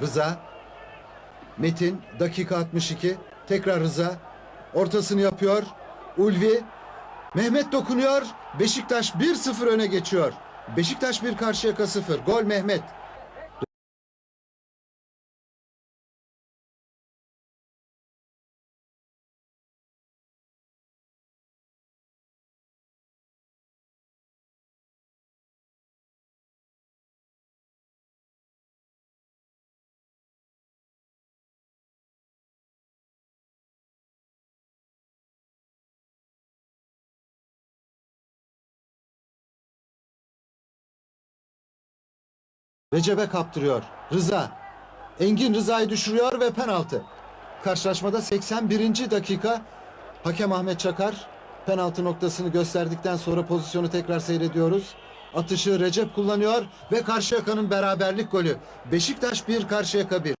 Rıza. Metin dakika 62. Tekrar Rıza. Ortasını yapıyor. Ulvi. Mehmet dokunuyor. Beşiktaş 1-0 öne geçiyor. Beşiktaş 1 Karşıyaka 0. Gol Mehmet. Recep'e kaptırıyor. Rıza. Engin Rıza'yı düşürüyor ve penaltı. Karşılaşmada 81. dakika hakem Ahmet Çakar penaltı noktasını gösterdikten sonra pozisyonu tekrar seyrediyoruz. Atışı Recep kullanıyor ve Karşıyaka'nın beraberlik golü. Beşiktaş 1 Karşıyaka 1.